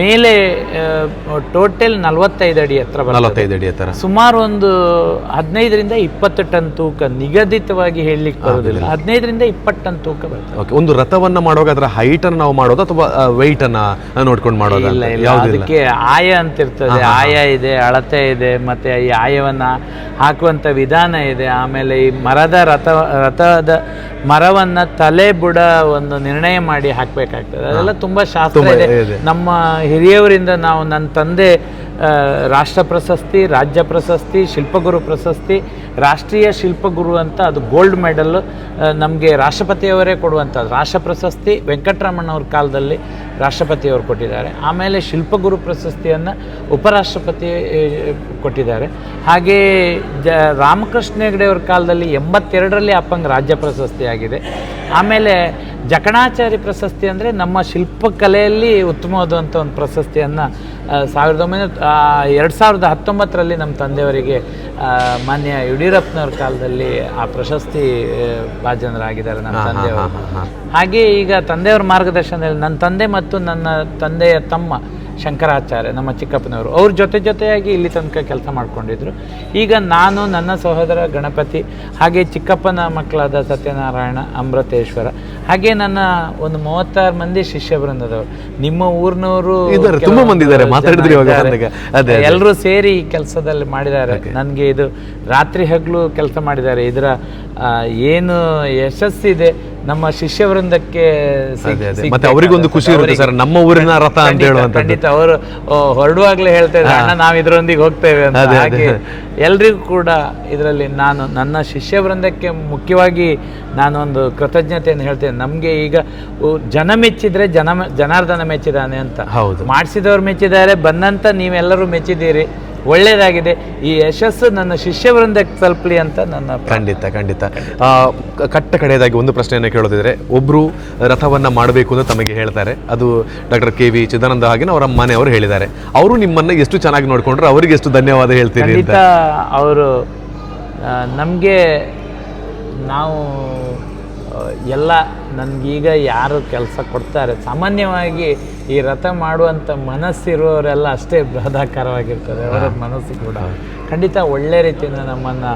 ಮೇಲೆ ಟೋಟಲ್ ನಲವತ್ತೈದು ಅಡಿ ಹತ್ರ ನಲವತ್ತೈದು ಅಡಿ ಹತ್ರ. ಸುಮಾರು ಒಂದು ಹದಿನೈದರಿಂದ ಇಪ್ಪತ್ತು ಟನ್ ತೂಕ ನಿಗದಿತವಾಗಿ ಹೇಳಲಿಕ್ಕೆ ಬರೋದಿಲ್ಲ ಹದಿನೈದರಿಂದ ಇಪ್ಪತ್ತು ಟನ್ ತೂಕ ಬರ್ತದೆ. ಓಕೆ ಒಂದು ರಥವನ್ನು ಮಾಡುವಾಗ ಅದರ ಹೈಟ್ ಅನ್ನು ನಾವು ಮಾಡೋದು ಅಥವಾ ವೆಯ್ಟ್ ಅನ್ನ ನೋಡ್ಕೊಂಡು ಮಾಡೋದು? ಇಲ್ಲ ಇಲ್ಲ ಅದಕ್ಕೆ ಆಯ ಅಂತ ಇರ್ತದೆ. ಆಯ ಇದೆ ಅಳತೆ ಇದೆ ಮತ್ತೆ ಈ ಆಯವನ್ನು ಹಾಕುವಂತ ವಿಧಾನ ಇದೆ. ಆಮೇಲೆ ಈ ಮರದ ರಥ ರಥದ ಮರವನ್ನ ತಲೆ ಬುಡ ಒಂದು ನಿರ್ಣಯ ಮಾಡಿ ಹಾಕ್ಬೇಕಾಗ್ತದೆ. ಅದೆಲ್ಲ ತುಂಬಾ ಶಾಸ್ತ್ರ ಇದೆ. ನಮ್ಮ ಹಿರಿಯವರಿಂದ ನಾವು ನನ್ನ ತಂದೆ ರಾಷ್ಟ್ರ ಪ್ರಶಸ್ತಿ ರಾಜ್ಯ ಪ್ರಶಸ್ತಿ ಶಿಲ್ಪಗುರು ಪ್ರಶಸ್ತಿ ರಾಷ್ಟ್ರೀಯ ಶಿಲ್ಪಗುರು ಅಂತ ಅದು ಗೋಲ್ಡ್ ಮೆಡಲ್ ನಮಗೆ ರಾಷ್ಟ್ರಪತಿಯವರೇ ಕೊಡುವಂಥದ್ದು ರಾಷ್ಟ್ರ ಪ್ರಶಸ್ತಿ ವೆಂಕಟರಮಣ್ಣವ್ರ ಕಾಲದಲ್ಲಿ ರಾಷ್ಟ್ರಪತಿಯವರು ಕೊಟ್ಟಿದ್ದಾರೆ. ಆಮೇಲೆ ಶಿಲ್ಪಗುರು ಪ್ರಶಸ್ತಿಯನ್ನು ಉಪರಾಷ್ಟ್ರಪತಿ ಕೊಟ್ಟಿದ್ದಾರೆ. ಹಾಗೆ ಜ, ರಾಮಕೃಷ್ಣ ಹೆಗಡೆ ಅವ್ರ ಕಾಲದಲ್ಲಿ ಎಂಬತ್ತೆರಡರಲ್ಲಿ ಅಪ್ಪಂಗೆ ರಾಜ್ಯ ಪ್ರಶಸ್ತಿ ಆಗಿದೆ. ಆಮೇಲೆ ಜಕಣಾಚಾರಿ ಪ್ರಶಸ್ತಿ ಅಂದರೆ ನಮ್ಮ ಶಿಲ್ಪಕಲೆಯಲ್ಲಿ ಉತ್ತಮವಾದಂಥ ಒಂದು ಪ್ರಶಸ್ತಿಯನ್ನು ಸಾವಿರದ ಒಂಬೈನೂರ ಎರಡು ಸಾವಿರದ ಹತ್ತೊಂಬತ್ತರಲ್ಲಿ ನಮ್ಮ ತಂದೆಯವರಿಗೆ ಮಾನ್ಯ ಯಡಿಯೂರಪ್ಪನವ್ರ ಕಾಲದಲ್ಲಿ ಆ ಪ್ರಶಸ್ತಿ ಭಾಜನರಾಗಿದ್ದಾರೆ ನಮ್ಮ ತಂದೆಯವರು. ಹಾಗೆ ಈಗ ತಂದೆಯವ್ರ ಮಾರ್ಗದರ್ಶನದಲ್ಲಿ ನನ್ನ ತಂದೆ ಮತ್ತು ನನ್ನ ತಂದೆಯ ತಮ್ಮ ಶಂಕರಾಚಾರ್ಯ ನಮ್ಮ ಚಿಕ್ಕಪ್ಪನವರು ಅವ್ರ ಜೊತೆ ಜೊತೆಯಾಗಿ ಇಲ್ಲಿ ತನಕ ಕೆಲಸ ಮಾಡ್ಕೊಂಡಿದ್ರು. ಈಗ ನಾನು ನನ್ನ ಸಹೋದರ ಗಣಪತಿ ಹಾಗೆ ಚಿಕ್ಕಪ್ಪನ ಮಕ್ಕಳಾದ ಸತ್ಯನಾರಾಯಣ ಅಮೃತೇಶ್ವರ ಹಾಗೆ ನನ್ನ ಒಂದು ಮೂವತ್ತಾರು ಮಂದಿ ಶಿಷ್ಯ ಬೃಂದದವರು. ನಿಮ್ಮ ಊರಿನವರು ತುಂಬಾ ಮಂದಿ ಇದ್ದಾರೆ. ಮಾತಾಡಿದ್ರಿ. ಎಲ್ಲರೂ ಸೇರಿ ಈ ಕೆಲಸದಲ್ಲಿ ಮಾಡಿದ್ದಾರೆ. ನನಗೆ ಇದು ರಾತ್ರಿ ಹಗಲು ಕೆಲಸ ಮಾಡಿದ್ದಾರೆ. ಇದರ ಏನು ಯಶಸ್ಸಿದೆ ನಮ್ಮ ಶಿಷ್ಯ ವೃಂದಕ್ಕೆ. ಮತ್ತೆ ಅವರಿಗೊಂದು ಖುಷಿ ಇರುತ್ತೆ ಸರ್, ನಮ್ಮ ಊರಿನ ರಥ ಅಂತ ಹೇಳುವಂತ ಖಂಡಿತ. ಅವರು ಹೊರಡುವಾಗಲೇ ಹೇಳ್ತಾ ಇದ್ದಾರೆ ಅಣ್ಣ ನಾವು ಇದರೊಂದಿಗೆ ಹೋಗ್ತೇವೆ ಅಂತ. ಹಾಗೆ ಎಲ್ರಿಗೂ ಕೂಡ ಇದರಲ್ಲಿ ನಾನು ನನ್ನ ಶಿಷ್ಯ ವೃಂದಕ್ಕೆ ಮುಖ್ಯವಾಗಿ ನಾನು ಒಂದು ಕೃತಜ್ಞತೆಯನ್ನು ಹೇಳ್ತೇನೆ. ನಮಗೆ ಈಗ ಜನ ಮೆಚ್ಚಿದ್ರೆ ಜನ ಜನಾರ್ದನ ಮೆಚ್ಚಿದಾನೆ ಅಂತ. ಹೌದು. ಮಾಡಿಸಿದವರು ಮೆಚ್ಚಿದ್ದಾರೆ ಬಂದಂತ ನೀವೆಲ್ಲರೂ ಮೆಚ್ಚಿದ್ದೀರಿ. ಒಳ್ಳೇದಾಗಿದೆ. ಈ ಯಶಸ್ಸು ನನ್ನ ಶಿಷ್ಯ ವೃಂದಕ್ಕೆ ತಲುಪಲಿ ಅಂತ ನನ್ನ ಖಂಡಿತ ಖಂಡಿತ. ಕಟ್ಟ ಕಡೆಯದಾಗಿ ಒಂದು ಪ್ರಶ್ನೆಯನ್ನು ಕೇಳೋದಿದ್ರೆ ಒಬ್ಬರು ರಥವನ್ನು ಮಾಡಬೇಕು ಅಂತ ತಮಗೆ ಹೇಳ್ತಾರೆ. ಅದು ಡಾಕ್ಟರ್ ಕೆ ವಿ ಚಿದಾನಂದ ಹಾಗೆ ಅವರ ಮನೆಯವರು ಹೇಳಿದ್ದಾರೆ. ಅವರು ನಿಮ್ಮನ್ನು ಎಷ್ಟು ಚೆನ್ನಾಗಿ ನೋಡಿಕೊಂಡ್ರೆ ಅವರಿಗೆ ಎಷ್ಟು ಧನ್ಯವಾದ ಹೇಳ್ತೀರಿ ಅವರು ನಮಗೆ ನಾವು ಎಲ್ಲ ನನಗೀಗ ಯಾರು ಕೆಲಸ ಕೊಡ್ತಾರೆ? ಸಾಮಾನ್ಯವಾಗಿ ಈ ರಥ ಮಾಡುವಂಥ ಮನಸ್ಸಿರುವವರೆಲ್ಲ ಅಷ್ಟೇ ಬೃಹದಾಕಾರವಾಗಿರ್ತದೆ ಅವರ ಮನಸ್ಸು ಕೂಡ. ಖಂಡಿತ ಒಳ್ಳೆ ರೀತಿಯಿಂದ ನಮ್ಮನ್ನು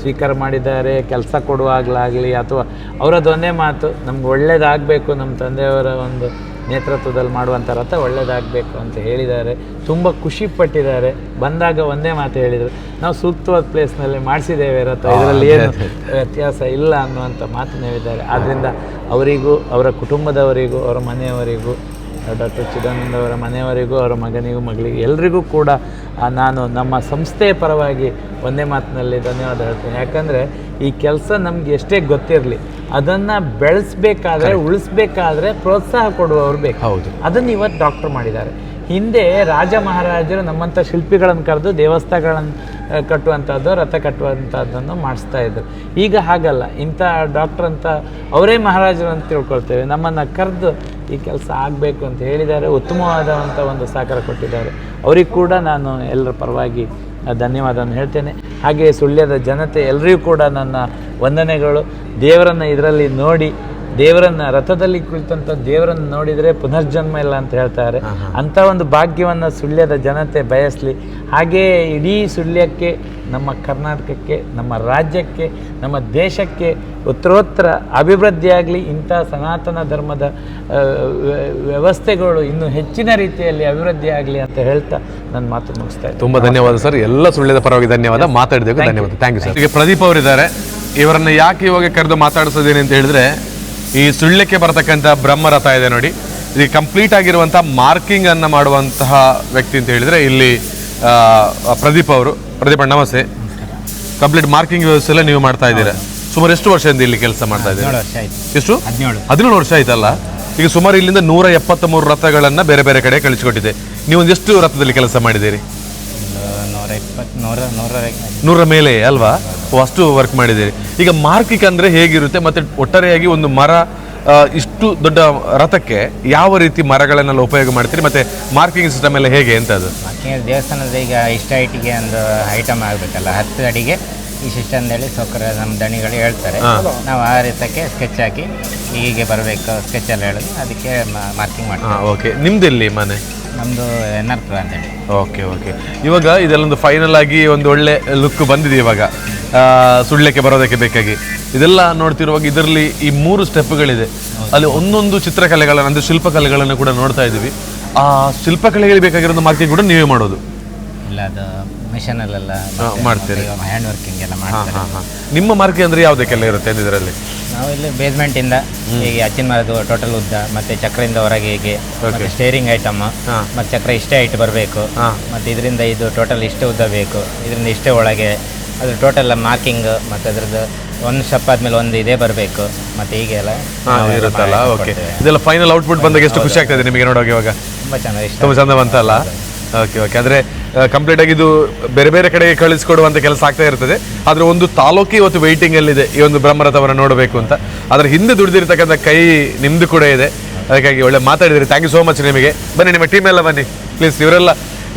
ಸ್ವೀಕಾರ ಮಾಡಿದ್ದಾರೆ ಕೆಲಸ ಕೊಡುವಾಗಲಾಗಲಿ ಅಥವಾ ಅವರದ್ದೊಂದೇ ಮಾತು ನಮ್ಗೆ ಒಳ್ಳೇದಾಗಬೇಕು ನಮ್ಮ ತಂದೆಯವರ ಒಂದು ನೇತೃತ್ವದಲ್ಲಿ ಮಾಡುವಂಥ ರಥ ಒಳ್ಳೆಯದಾಗಬೇಕು ಅಂತ ಹೇಳಿದ್ದಾರೆ. ತುಂಬ ಖುಷಿ ಪಟ್ಟಿದ್ದಾರೆ. ಬಂದಾಗ ಒಂದೇ ಮಾತು ಹೇಳಿದರು. ನಾವು ಸೂಕ್ತವಾದ ಪ್ಲೇಸ್ನಲ್ಲಿ ಮಾಡಿಸಿದ್ದೇವೆ ರಥ. ಇದರಲ್ಲಿ ಏನು ವ್ಯತ್ಯಾಸ ಇಲ್ಲ ಅನ್ನುವಂಥ ಮಾತು ಹೇಳಿದ್ದಾರೆ ಆದ್ದರಿಂದ ಅವರಿಗೂ ಅವರ ಕುಟುಂಬದವರಿಗೂ ಅವರ ಮನೆಯವರಿಗೂ ಡಾಕ್ಟರ್ ಚಿದಾನಂದ ಅವರ ಮನೆಯವರಿಗೂ ಅವರ ಮಗನಿಗೂ ಮಗಳಿಗೆ ಎಲ್ರಿಗೂ ಕೂಡ ನಾನು ನಮ್ಮ ಸಂಸ್ಥೆಯ ಪರವಾಗಿ ಒಂದೇ ಮಾತಿನಲ್ಲಿ ಧನ್ಯವಾದ ಹೇಳ್ತೇನೆ. ಯಾಕಂದರೆ ಈ ಕೆಲಸ ನಮಗೆ ಎಷ್ಟೇ ಗೊತ್ತಿರಲಿ ಅದನ್ನು ಬೆಳೆಸಬೇಕಾದ್ರೆ ಉಳಿಸ್ಬೇಕಾದ್ರೆ ಪ್ರೋತ್ಸಾಹ ಕೊಡುವವರು ಬೇಕು. ಹೌದು. ಅದನ್ನು ಇವತ್ತು ಡಾಕ್ಟರ್ ಮಾಡಿದ್ದಾರೆ. ಹಿಂದೆ ರಾಜ ಮಹಾರಾಜರು ನಮ್ಮಂಥ ಶಿಲ್ಪಿಗಳನ್ನು ಕರೆದು ದೇವಸ್ಥಾನಗಳನ್ನು ಕಟ್ಟುವಂಥದ್ದು ರಥ ಕಟ್ಟುವಂಥದ್ದನ್ನು ಮಾಡಿಸ್ತಾ ಇದ್ರು. ಈಗ ಹಾಗಲ್ಲ. ಇಂಥ ಡಾಕ್ಟರ್ ಅಂತ ಅವರೇ ಮಹಾರಾಜರು ಅಂತ ತಿಳ್ಕೊಳ್ತೇವೆ. ನಮ್ಮನ್ನು ಕರೆದು ಈ ಕೆಲಸ ಆಗಬೇಕು ಅಂತ ಹೇಳಿದ್ದಾರೆ. ಉತ್ತಮವಾದಂಥ ಒಂದು ಸಹಕಾರ ಕೊಟ್ಟಿದ್ದಾರೆ. ಅವ್ರಿಗೆ ಕೂಡ ನಾನು ಎಲ್ಲರ ಪರವಾಗಿ ಧನ್ಯವಾದವನ್ನು ಹೇಳ್ತೇನೆ. ಹಾಗೆ ಸುಳ್ಯದ ಜನತೆ ಎಲ್ಲರಿಗೂ ಕೂಡ ನನ್ನ ವಂದನೆಗಳು. ದೇವರನ್ನು ಇದರಲ್ಲಿ ನೋಡಿ ದೇವರನ್ನ ರಥದಲ್ಲಿ ಕುಳಿತಂಥ ದೇವರನ್ನು ನೋಡಿದರೆ ಪುನರ್ಜನ್ಮ ಇಲ್ಲ ಅಂತ ಹೇಳ್ತಾರೆ. ಅಂಥ ಒಂದು ಭಾಗ್ಯವನ್ನು ಸುಳ್ಯದ ಜನತೆ ಬಯಸಲಿ. ಹಾಗೆಯೇ ಇಡೀ ಸುಳ್ಯಕ್ಕೆ ನಮ್ಮ ಕರ್ನಾಟಕಕ್ಕೆ ನಮ್ಮ ರಾಜ್ಯಕ್ಕೆ ನಮ್ಮ ದೇಶಕ್ಕೆ ಉತ್ತರೋತ್ತರ ಅಭಿವೃದ್ಧಿಯಾಗಲಿ ಇಂಥ ಸನಾತನ ಧರ್ಮದ ವ್ಯವಸ್ಥೆಗಳು ಇನ್ನೂ ಹೆಚ್ಚಿನ ರೀತಿಯಲ್ಲಿ ಅಭಿವೃದ್ಧಿಯಾಗಲಿ ಅಂತ ಹೇಳ್ತಾ ನನ್ನ ಮಾತು ಮುಗಿಸ್ತಾ ಇದ್ದೀನಿ. ತುಂಬ ಧನ್ಯವಾದ ಸರ್. ಎಲ್ಲ ಸುಳ್ಯದ ಪರವಾಗಿ ಧನ್ಯವಾದ. ಮಾತಾಡಿದ್ದಕ್ಕೆ ಧನ್ಯವಾದ. ಥ್ಯಾಂಕ್ ಯು ಸರ್ ಈಗ ಪ್ರದೀಪ್ ಅವರಿದ್ದಾರೆ. ಇವರನ್ನ ಯಾಕೆ ಇವಾಗ ಕರೆದು ಮಾತಾಡಿಸೋದೇನೆ ಅಂತ ಹೇಳಿದ್ರೆ ಈ ಸುಳ್ಳಕ್ಕೆ ಬರತಕ್ಕಂಥ ಬ್ರಹ್ಮರಥ ಇದೆ ನೋಡಿ. ಇದು ಕಂಪ್ಲೀಟ್ ಆಗಿರುವಂಥ ಮಾರ್ಕಿಂಗ್ ಅನ್ನು ಮಾಡುವಂತಹ ವ್ಯಕ್ತಿ ಅಂತ ಹೇಳಿದ್ರೆ ಇಲ್ಲಿ ಆ, ಪ್ರದೀಪ್ ಅವರು. ಪ್ರದೀಪ್ ನಮಸ್ತೆ. ಕಂಪ್ಲೀಟ್ ಮಾರ್ಕಿಂಗ್ ವ್ಯವಸ್ಥೆ ಎಲ್ಲ ನೀವು ಮಾಡ್ತಾ ಇದ್ದೀರಾ? ಸುಮಾರು ಎಷ್ಟು ವರ್ಷದಿಂದ ಇಲ್ಲಿ ಕೆಲಸ ಮಾಡ್ತಾ ಇದ್ದೀರಾ? ಎಷ್ಟು? ಹದಿನೇಳು. ವರ್ಷ ಆಯ್ತಲ್ಲ? ಈಗ ಸುಮಾರು ಇಲ್ಲಿಂದ ನೂರ ಎಪ್ಪತ್ತ್ ಮೂರು ರಥಗಳನ್ನ ಬೇರೆ ಬೇರೆ ಕಡೆ ಕಳಿಸಿಕೊಟ್ಟಿದೆ. ನೀವು ಎಷ್ಟು ರಥದಲ್ಲಿ ಕೆಲಸ ಮಾಡಿದ್ದೀರಿ. ನೂರ ಇಪ್ಪತ್ತು ನೂರ ನೂರ ನೂರ ಮೇಲೆ ಅಲ್ವಾ? ಅಷ್ಟು ವರ್ಕ್ ಮಾಡಿದ್ದೀರಿ. ಈಗ ಮಾರ್ಕಿಕ್ ಅಂದ್ರೆ ಹೇಗಿರುತ್ತೆ? ಮತ್ತೆ ಒಟ್ಟಾರೆಯಾಗಿ ಒಂದು ಮರ ಆ, ಇಷ್ಟು ದೊಡ್ಡ ರಥಕ್ಕೆ ಯಾವ ರೀತಿ ಮರಗಳನ್ನೆಲ್ಲ ಉಪಯೋಗ ಮಾಡ್ತೀರಿ? ಮತ್ತೆ ಮಾರ್ಕಿಂಗ್ ಸಿಸ್ಟಮ್ ಎಲ್ಲ ಹೇಗೆ ಅಂತ ಅದು? ದೇವಸ್ಥಾನದ ಈಗ ಇಷ್ಟ ಐಟಿಗೆ ಒಂದು ಐಟಮ್ ಆಗಬೇಕಲ್ಲ ಹತ್ತು ಅಡಿಗೆ ಇಷ್ಟಿಷ್ಟ ಅಂತೇಳಿ ಸೌಕರ್ಯ ನಮ್ಮ ದಣಿಗಳು ಹೇಳ್ತಾರೆ. ನಾವು ಆ ರೀತಕ್ಕೆ ಸ್ಕೆಚ್ ಹಾಕಿ ಹೀಗೆ ಬರಬೇಕು ಸ್ಕೆಚ್ ಎಲ್ಲ ಹೇಳಿದ್ರೆ ಅದಕ್ಕೆ ಮಾರ್ಕಿಂಗ್ ಮಾಡ್ತೀವಿ. ಓಕೆ ನಿಮ್ದೆಲ್ಲಿ ಮನೆ? ನಮ್ಮದು ಎನ್ ಆರ್ ಪುರ ಅಂತೇಳಿ. Okay okay. ಇವಾಗ ಇದೆಲ್ಲೊಂದು ಫೈನಲ್ ಆಗಿ ಒಂದು ಒಳ್ಳೆ ಲುಕ್ ಬಂದಿದೆ ಇವಾಗ. ಸುಳ್ಳಕ್ಕೆ ಸುಳ್ಯಕ್ಕೆ ಬರೋದಕ್ಕೆ ಬೇಕಾಗಿ. ಇದೆಲ್ಲ ನೋಡ್ತಿರುವಾಗ ಇದರಲ್ಲಿ ಈ ಮೂರು ಸ್ಟೆಪ್ಗಳಿದೆ ಅಲ್ಲಿ ಒಂದೊಂದು ಚಿತ್ರಕಲೆಗಳನ್ನು ಅಂದರೆ ಶಿಲ್ಪಕಲೆಗಳನ್ನು ಕೂಡ ನೋಡ್ತಾ ಇದ್ದೀವಿ. ಆ ಶಿಲ್ಪಕಲೆಗಳಿಗೆ ಬೇಕಾಗಿರೋ ಮಾರ್ಕೆಟ್ ಕೂಡ ನೀವೇ ಮಾಡೋದು. ಇಲ್ಲ ಅದು ಮಿಷನಲ್ಲೆಲ್ಲ ಮಾಡ್ತೀರಿ. ಹ್ಯಾಂಡ್ ವರ್ಕಿಂಗ್ ಎಲ್ಲ ಮಾಡ್ತಾರೆ. ನಿಮ್ಮ ಮಾರ್ಕ್ ಅಂದ್ರೆ ಯಾವುದಕ್ಕೆಲ್ಲ ಇರುತ್ತೆ ಇದರಲ್ಲಿ ನಾವು ಇಲ್ಲಿ ಬೇಸ್ಮೆಂಟಿಂದ ಹೀಗೆ ಅಚ್ಚಿನ ಮರದ್ದು ಟೋಟಲ್ ಉದ್ದ ಮತ್ತೆ ಚಕ್ರದಿಂದ ಹೊರಗೆ ಹೀಗೆ ಮತ್ತೆ ಸ್ಟೇರಿಂಗ್ ಐಟಮ್ ಮತ್ತೆ ಚಕ್ರ ಇಷ್ಟೇ ಐಟ್ ಬರಬೇಕು. ಮತ್ತೆ ಇದರಿಂದ ಇದು ಟೋಟಲ್ ಇಷ್ಟೇ ಉದ್ದ ಬೇಕು. ಇದರಿಂದ ಇಷ್ಟೇ ಒಳಗೆ ಅದ್ರ ಟೋಟಲ್ ಮಾರ್ಕಿಂಗ್ ಮತ್ತೆ ಅದ್ರದ್ದು ಒಂದು ಸ್ಟೆಪ್ ಆದ್ಮೇಲೆ ಒಂದು ಇದೇ ಬರಬೇಕು. ಮತ್ತೆ ಹೀಗೆ ಎಲ್ಲ ಇರುತ್ತಲ್ಲ? ಓಕೆ. ಇದೆಲ್ಲ ಫೈನಲ್ ಔಟ್ಪುಟ್ ಬಂದಾಗ ಎಷ್ಟು ಖುಷಿ ಆಗ್ತದೆ ನಿಮಗೆ ನೋಡೋಕೆ ಇವಾಗ? ತುಂಬಾ ಚೆನ್ನಾಗಿ ಇಷ್ಟ ತುಂಬ ಚಂದ ಬಂತಲ್ಲ? ಓಕೆ ಓಕೆ ಅಂದರೆ ಕಂಪ್ಲೀಟ್ ಆಗಿ ಇದು ಬೇರೆ ಬೇರೆ ಕಡೆಗೆ ಕಳಿಸ್ಕೊಡುವಂಥ ಕೆಲಸ ಆಗ್ತಾ ಇರ್ತದೆ. ಆದರೆ ಒಂದು ತಾಲೂಕಿ ಇವತ್ತು ಇದೆ ಈ ಒಂದು ಬ್ರಹ್ಮರಥವನ್ನು ನೋಡಬೇಕು ಅಂತ. ಅದರ ಹಿಂದೆ ದುಡಿದಿರ್ತಕ್ಕಂಥ ಕೈ ನಿಮ್ದು ಕೂಡ ಇದೆ. ಅದಕ್ಕಾಗಿ ಒಳ್ಳೆ ಮಾತಾಡಿದ್ರಿ. ಥ್ಯಾಂಕ್ ಯು ಸೋ ಮಚ್ ನಿಮಗೆ. ಬನ್ನಿ, ನಿಮ್ಮ ಟೀಮ್ ಎಲ್ಲ ಬನ್ನಿ. ಪ್ಲೀಸ್ ಇವರೆಲ್ಲ,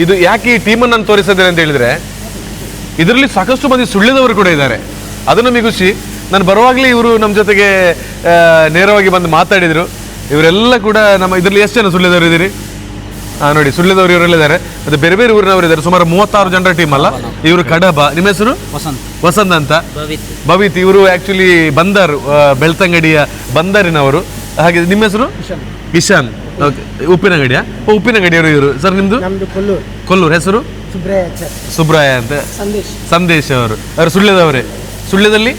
ಇದು ಯಾಕೆ ಈ ಟೀಮನ್ನು ನಾನು ತೋರಿಸಿದ್ದೇನೆ ಅಂತ ಹೇಳಿದ್ರೆ, ಇದರಲ್ಲಿ ಸಾಕಷ್ಟು ಮಂದಿ ಸುಳ್ಳಿದವರು ಕೂಡ ಇದ್ದಾರೆ. ಅದು ಮಿಗುಸಿ, ನಾನು ಬರುವಾಗಲೇ ಇವರು ನಮ್ಮ ಜೊತೆಗೆ ನೇರವಾಗಿ ಬಂದು ಮಾತಾಡಿದರು. ಇವರೆಲ್ಲ ಕೂಡ ನಮ್ಮ, ಇದರಲ್ಲಿ ಎಷ್ಟು ಜನ ಸುಳ್ಳಿದವರು ಇದ್ದೀರಿ? ಹಾಂ ನೋಡಿ ಸುಳ್ಳದವರು ಇವರೆಲ್ಲ ಇದ್ದಾರೆ ಮತ್ತೆ ಬೇರೆ ಬೇರೆ ಊರಿನವರು ಇದ್ದಾರೆ. ಸುಮಾರು ಮೂವತ್ತಾರು ಜನರ ಟೀಮ್ ಅಲ್ಲ. ಇವರು ಕಡಬ. ನಿಮ್ಮ ಹೆಸರು? ವಸಂತ್. ಅಂತ. ಭವಿತ್. ಇವರು ಆಕ್ಚುಲಿ ಬಂದರ್ ಬೆಳ್ತಂಗಡಿಯ ಬಂದರಿನವರು. ಹಾಗೆ ನಿಮ್ಮ ಹೆಸರು? ಇಶಾನ್. ಓಕೆ ಉಪ್ಪಿನಂಗಡಿಯ? ಓ ಉಪ್ಪಿನಂಗಡಿಯವರು ಇವರು. ಸರ್ ನಿಮ್ದು? ಕೊಲ್ಲೂರು. ಹೆಸರು? ಸುಬ್ರಾಯ ಅಂತ. ಸಂದೇಶ್. ಸಂದೇಶ್ ಅವರು. ಅವರು ಸುಳ್ಳ್ಯದವರೇ ಸುಳ್ಳ್ಯದಲ್ಲಿ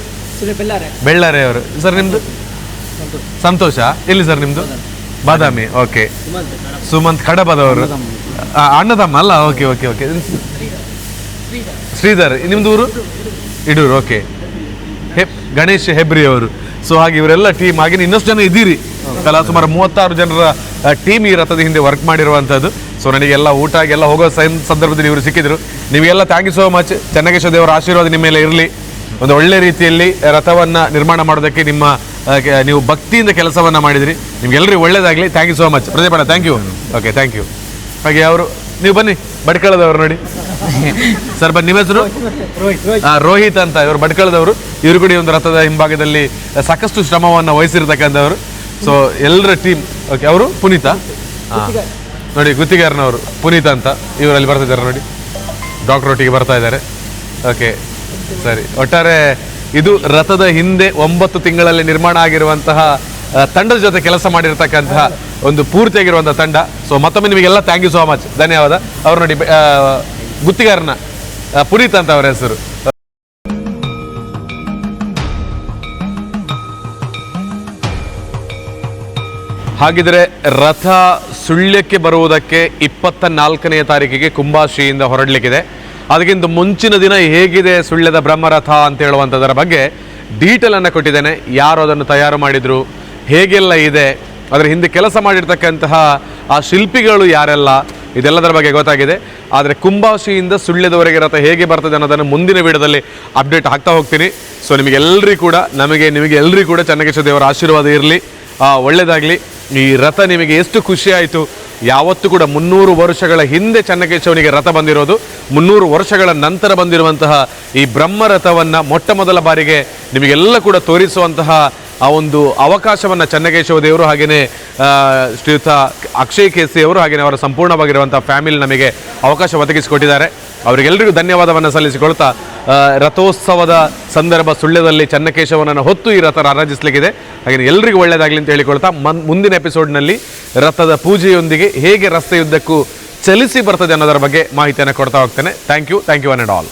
ಬೆಳ್ಳಾರೆ. ಅವರು. ಸರ್ ನಿಮ್ದು? ಸಂತೋಷ. ಎಲ್ಲಿ ಸರ್ ನಿಮ್ದು? ಬಾದಾಮಿ. ಓಕೆ ಸುಮಂತ್ ಕಡಬದವರು. ಅಣ್ಣದಮ್ಮ. ಅಲ್ಲ? Okay okay okay Shridhar. ನಿಮ್ದು ಊರು? ಇಡೂರು ಓಕೆ ಹೆಬ್ ಗಣೇಶ್ ಹೆಬ್ರಿ ಅವರು. ಸೊ ಹಾಗೆ ಇವರೆಲ್ಲ ಟೀಮ್ ಹಾಗೆ ಇನ್ನಷ್ಟು ಜನ ಇದ್ದೀರಿ. ಕಲಾ ಸುಮಾರು ಮೂವತ್ತಾರು ಜನರ ಟೀಮ್ ಈ ರಥದ ಹಿಂದೆ ವರ್ಕ್ ಮಾಡಿರುವಂಥದ್ದು ಸೊ ನನಗೆಲ್ಲ ಊಟ ಎಲ್ಲ ಹೋಗೋ ಸಂದರ್ಭದಲ್ಲಿ ಇವರು ಸಿಕ್ಕಿದ್ರು. ನಿಮಗೆಲ್ಲ thank you so much Chennakeshwara ದೇವರ ಆಶೀರ್ವಾದ ನಿಮ್ಮ ಮೇಲೆ ಇರಲಿ. ಒಂದು ಒಳ್ಳೆ ರೀತಿಯಲ್ಲಿ ರಥವನ್ನು ನಿರ್ಮಾಣ ಮಾಡೋದಕ್ಕೆ ನಿಮ್ಮ ನೀವು ಭಕ್ತಿಯಿಂದ ಕೆಲಸವನ್ನು ಮಾಡಿದಿರಿ. ನಿಮ್ಗೆಲ್ಲರಿಗೂ ಒಳ್ಳೇದಾಗಲಿ. Thank you so much ಪ್ರದೀಪಣ್ಣ thank you okay thank you ಹಾಗೆ ಅವರು, ನೀವು ಬನ್ನಿ ಬಡ್ಕಳದವರು ನೋಡಿ. ಸರ್ ಬನ್ನಿ, ನಿಮ್ಮ ಹೆಸರು? ರೋಹಿತ್ ಅಂತ, ಇವರು ಬಡ್ಕಳದವರು ಇವರು ಕೂಡ ಒಂದು ರಥದ ಹಿಂಭಾಗದಲ್ಲಿ ಸಾಕಷ್ಟು ಶ್ರಮವನ್ನು ವಹಿಸಿರ್ತಕ್ಕಂಥವ್ರು. ಸೊ ಎಲ್ಲರ ಟೀಮ್ ಓಕೆ ಅವರು ಪುನೀತ? ನೋಡಿ, ಗುತ್ತಿಗಾರನವರು, ಪುನೀತ ಅಂತ ಇವರಲ್ಲಿ ಬರ್ತಾ ಇದ್ದಾರೆ ನೋಡಿ. ಡಾಕ್ಟರ್ ಒಟ್ಟಿಗೆ ಬರ್ತಾ ಇದ್ದಾರೆ. ಓಕೆ ಸರಿ. ಒಟ್ಟಾರೆ ಇದು ರಥದ ಹಿಂದೆ ಒಂಬತ್ತು ತಿಂಗಳಲ್ಲಿ ನಿರ್ಮಾಣ ಆಗಿರುವಂತಹ ತಂಡದ ಜೊತೆ ಕೆಲಸ ಮಾಡಿರ್ತಕ್ಕಂತಹ ಒಂದು ಪೂರ್ತಿಯಾಗಿರುವಂತಹ ತಂಡ. ಸೊ ಮತ್ತೊಮ್ಮೆ ನಿಮಗೆಲ್ಲ ಥ್ಯಾಂಕ್ ಯು ಸೋ ಮಚ್ ಧನ್ಯವಾದ. ಅವ್ರು ನೋಡಿ ಗುತ್ತಿಗಾರನ ಪುನೀತ್ ಅಂತ ಅವರ ಹೆಸರು. ಹಾಗಿದ್ರೆ ರಥ ಸುಳ್ಯಕ್ಕೆ ಬರುವುದಕ್ಕೆ ಇಪ್ಪತ್ತ ನಾಲ್ಕನೆಯ ತಾರೀಕಿಗೆ ಕುಂಭಾಶ್ರೀಯಿಂದ ಹೊರಡಲಿಕ್ಕಿದೆ. ಅದಕ್ಕಿಂತ ಮುಂಚಿನ ದಿನ ಹೇಗಿದೆ ಸುಳ್ಯದ ಬ್ರಹ್ಮರಥ ಅಂತ ಹೇಳುವಂಥದ್ದರ ಬಗ್ಗೆ ಡೀಟೇಲ್ ಅನ್ನು ಕೊಟ್ಟಿದ್ದೇನೆ. ಯಾರು ಅದನ್ನು ತಯಾರು ಮಾಡಿದ್ರು? ಹೇಗೆಲ್ಲ ಇದೆ? ಅದರ ಹಿಂದೆ ಕೆಲಸ ಮಾಡಿರ್ತಕ್ಕಂತಹ ಆ ಶಿಲ್ಪಿಗಳು ಯಾರೆಲ್ಲ? ಇದೆಲ್ಲದರ ಬಗ್ಗೆ ಗೊತ್ತಾಗಿದೆ. ಆದರೆ ಕುಂಭಾಶಿಯಿಂದ ಸುಳ್ಯದವರೆಗೆ ರಥ ಹೇಗೆ ಬರ್ತದೆ ಅನ್ನೋದನ್ನು ಮುಂದಿನ ವಿಡಿಯೋದಲ್ಲಿ ಅಪ್ಡೇಟ್ ಆಗ್ತಾ ಹೋಗ್ತೀನಿ. ಸೊ ನಿಮಗೆಲ್ಲರಿಗೂ ಕೂಡ, ನಮಗೆ, ನಿಮಗೆ ಎಲ್ಲರಿಗೂ ಕೂಡ ಚೆನ್ನಕೇಶ್ವರ ದೇವರ ಆಶೀರ್ವಾದ ಇರಲಿ. ಒಳ್ಳೆಯದಾಗಲಿ ಈ ರಥ ನಿಮಗೆ ಎಷ್ಟು ಖುಷಿಯಾಯಿತು ಯಾವತ್ತೂ ಕೂಡ ಮುನ್ನೂರು ವರ್ಷಗಳ ಹಿಂದೆ ಚನ್ನಕೇಶವನಿಗೆ ರಥ ಬಂದಿರೋದು, ಮುನ್ನೂರು ವರ್ಷಗಳ ನಂತರ ಬಂದಿರುವಂತಹ ಈ ಬ್ರಹ್ಮರಥವನ್ನು ಮೊಟ್ಟ ಮೊದಲ ಬಾರಿಗೆ ನಿಮಗೆಲ್ಲ ಕೂಡ ತೋರಿಸುವಂತಹ ಆ ಒಂದು ಅವಕಾಶವನ್ನು ಚನ್ನಕೇಶವ ದೇವರು ಹಾಗೆಯೇ ಶ್ರೀಯುತ ಅಕ್ಷಯ್ ಕೇಸಿ ಅವರು ಹಾಗೆಯೇ ಅವರ ಸಂಪೂರ್ಣವಾಗಿರುವಂಥ ಫ್ಯಾಮಿಲಿ ನಮಗೆ ಅವಕಾಶ ಒದಗಿಸಿಕೊಟ್ಟಿದ್ದಾರೆ. ಅವರಿಗೆಲ್ಲರಿಗೂ ಧನ್ಯವಾದವನ್ನು ಸಲ್ಲಿಸಿಕೊಳ್ತಾ ರಥೋತ್ಸವದ ಸಂದರ್ಭ ಸುಳ್ಯದಲ್ಲಿ ಚನ್ನಕೇಶವನನ್ನು ಹೊತ್ತು ಈ ರಥ ಆರಾಧಿಸಲಿಕ್ಕಿದೆ. ಹಾಗೆ ಎಲ್ಲರಿಗೂ ಒಳ್ಳೆಯದಾಗಲಿ ಅಂತ ಹೇಳಿಕೊಳ್ತಾ, ಮನ್, ಮುಂದಿನ ಎಪಿಸೋಡ್ನಲ್ಲಿ ರಥದ ಪೂಜೆಯೊಂದಿಗೆ ಹೇಗೆ ರಸ್ತೆಯುದ್ದಕ್ಕೂ ಚಲಿಸಿ ಬರ್ತದೆ ಅನ್ನೋದರ ಬಗ್ಗೆ ಮಾಹಿತಿಯನ್ನು ಕೊಡ್ತಾ ಹೋಗ್ತೇನೆ. Thank you thank you one and all